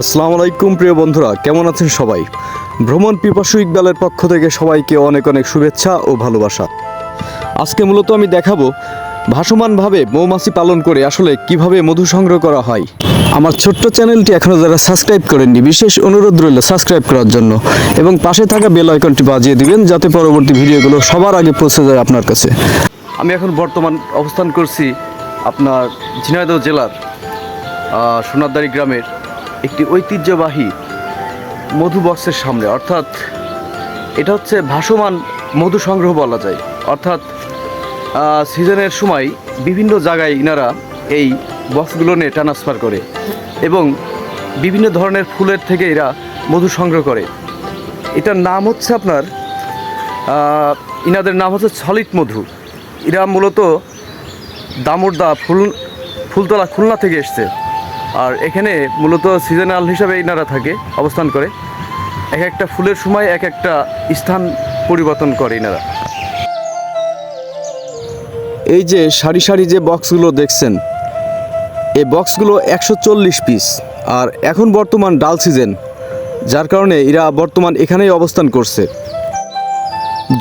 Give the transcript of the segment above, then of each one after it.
আসসালামু আলাইকুম, প্রিয় বন্ধুরা। কেমন আছেন সবাই? ভ্রমণ পিপাসু ইকবালের পক্ষ থেকে সবাইকে অনেক অনেক শুভেচ্ছা ও ভালোবাসা। আজকে মূলত আমি দেখাবো ভাসমানভাবে মৌমাছি পালন করে আসলে কীভাবে মধু সংগ্রহ করা হয়। আমার ছোট্ট চ্যানেলটি এখনও যারা সাবস্ক্রাইব করেননি, বিশেষ অনুরোধ রইল সাবস্ক্রাইব করার জন্য। এবং পাশে থাকা বেল আইকনটি বাজিয়ে দিবেন, যাতে পরবর্তী ভিডিওগুলো সবার আগে পৌঁছে যায় আপনার কাছে। আমি এখন বর্তমান অবস্থান করছি আপনার ঝিনাইদহ জেলার সোনারদারি গ্রামের একটি ঐতিহ্যবাহী মধু বক্সের সামনে। অর্থাৎ এটা হচ্ছে ভাসমান মধু সংগ্রহ বলা যায়। অর্থাৎ সিজনের সময় বিভিন্ন জায়গায় ইনারা এই বক্সগুলো নিয়ে ট্রান্সফার করে এবং বিভিন্ন ধরনের ফুলের থেকে এরা মধু সংগ্রহ করে। এটার নাম হচ্ছে আপনার ইনাদের নাম হচ্ছে সলিড মধু। এরা মূলত দামোরদা ফুল, ফুলতলা খুলনা থেকে এসছে। আর এখানে মূলত সিজনাল হিসাবে ইনারা থাকে, অবস্থান করে। এক একটা ফুলের সময় এক একটা স্থান পরিবর্তন করে ইনারা। এই যে সারি সারি যে বক্সগুলো দেখছেন, এই বক্সগুলো একশো চল্লিশ পিস আর এখন বর্তমান ডাল সিজন যার কারণে এরা বর্তমান এখানেই অবস্থান করছে।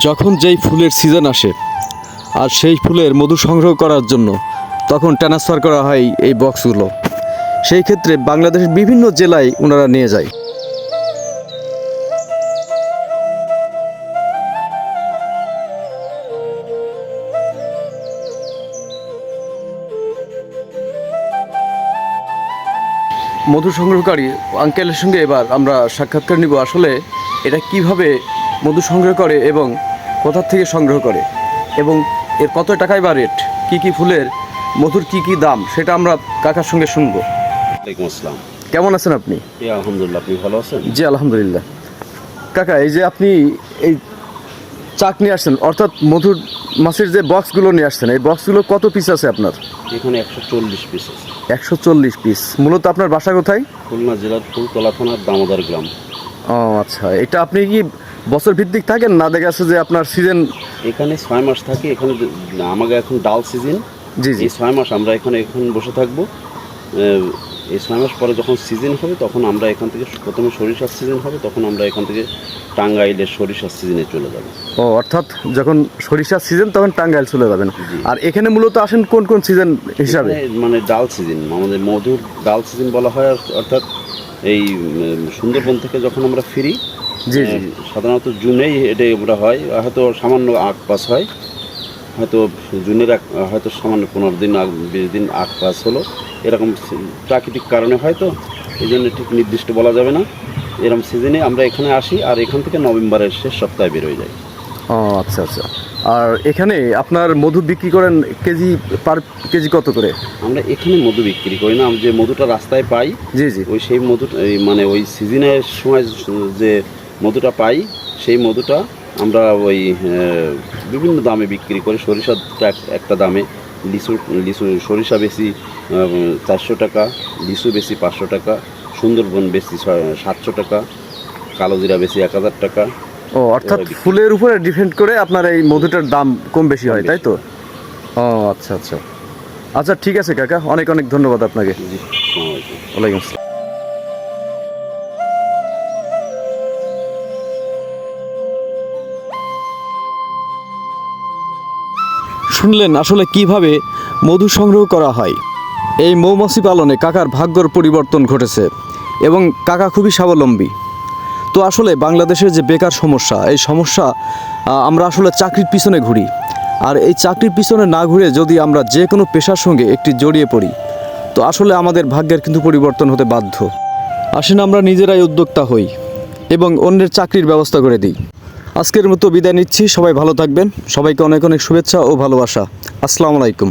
যখন যেই ফুলের সিজন আসে, আর সেই ফুলের মধু সংগ্রহ করার জন্য তখন ট্রান্সফার করা হয় এই বক্সগুলো। সেই ক্ষেত্রে বাংলাদেশের বিভিন্ন জেলায় ওনারা নিয়ে যায়। মধু সংগ্রহকারী আঙ্কেলের সঙ্গে এবার আমরা সাক্ষাৎকার নিব আসলে এটা কীভাবে মধু সংগ্রহ করে এবং কোথা থেকে সংগ্রহ করে এবং এর কত টাকায় বা রেট কী কী ফুলের, মধুর কী কী দাম? সেটা আমরা কাকার সঙ্গে শুনব। ওয়ালাইকুম আসসালাম। কেমন আছেন আপনি? আলহামদুলিল্লাহ আপনি ভালো আছেন? জি আলহামদুলিল্লাহ। কাকা এই যে আপনি এই চাক নিয়ে আসছেন অর্থাৎ মধুর মাছের যে বক্সগুলো নিয়ে আসছেন এই বক্সগুলো কত পিস আছে আপনার? এখানে একশো চল্লিশ পিস আছে। একশো চল্লিশ পিস মূলত আপনার বাসা কোথায়? খুলনা জেলার ফুলতলা থানার দামোদর গ্রাম। ও আচ্ছা। এটা আপনি কি বছর ভিত্তিক থাকেন না দেখা যাচ্ছে যে আপনার সিজন এখানে ছয় মাস থাকি এখানে আমাকে এখন ডাল সিজন জি জি। ছয় মাস আমরা এখানে এখন বসে থাকব। এই ছয় মাস পরে যখন সিজন হবে তখন আমরা এখান থেকে প্রথমে সরিষার সিজন হবে তখন আমরা এখান থেকে টাঙ্গাইলের সরিষার সিজনে চলে যাব। ও অর্থাৎ যখন সরিষার সিজন তখন টাঙ্গাইল চলে যাবেন। আর এখানে মূলত আসেন কোন কোন সিজন হিসাবে? মানে ডাল সিজন আমাদের মধুর ডাল সিজন বলা হয় অর্থাৎ এই সুন্দরবন থেকে যখন আমরা ফিরি জি জি। সাধারণত জুনেই এটা ওটা হয় হয়তো সামান্য আগ পাস হয় হয়তো জুনের এক হয়তো সামান্য পনেরো দিন আগ বিশ দিন আগ পাস হলো। এরকম প্রাকৃতিক কারণে হয়তো এই জন্য ঠিক নির্দিষ্ট বলা যাবে না। এরকম সিজনে আমরা এখানে আসি আর এখান থেকে নভেম্বরের শেষ সপ্তাহে বেরোয় যাই। ও আচ্ছা আচ্ছা। আর এখানে আপনার মধু বিক্রি করেন কেজি পার কেজি কত করে? আমরা এখানে মধু বিক্রি করি না আমরা যে মধুটা রাস্তায় পাই জি জি। ওই সেই মধুটা মানে ওই সিজনের সময় যে মধুটা পাই সেই মধুটা আমরা ওই বিভিন্ন দামে বিক্রি করি। সরিষাটা একটা দামে। লিচু লিচু সরিষা বেশি চারশো টাকা লিচু বেশি পাঁচশো টাকা সুন্দরবন বেশি সাতশো টাকা কালোজিরা বেশি এক হাজার টাকা। ও অর্থাৎ ফুলের উপরে ডিপেন্ড করে আপনার এই মধুটার দাম কম বেশি হয় তাই তো? ও আচ্ছা আচ্ছা। আচ্ছা ঠিক আছে কাকা অনেক অনেক ধন্যবাদ আপনাকে। জি ওয়ালাইকুম আসসালাম। শুনলেন আসলে কীভাবে মধু সংগ্রহ করা হয়। এই মৌমাছি পালনে কাকার ভাগ্যর পরিবর্তন ঘটেছে এবং কাকা খুবই স্বাবলম্বী। তো আসলে বাংলাদেশের যে বেকার সমস্যা, এই সমস্যা আমরা আসলে চাকরির পিছনে ঘুরি। আর এই চাকরির পিছনে না ঘুরে যদি আমরা যে কোনো পেশার সঙ্গে একটি জড়িয়ে পড়ি, তো আসলে আমাদের ভাগ্যের কিন্তু পরিবর্তন হতে বাধ্য। আসেন আমরা নিজেরাই উদ্যোক্তা হই এবং অন্যের চাকরির ব্যবস্থা করে দিই। আজকের মতো বিদায় নিচ্ছি। সবাই ভালো থাকবেন। সবাইকে অনেক অনেক শুভেচ্ছা ও ভালোবাসা। আসসালামু আলাইকুম।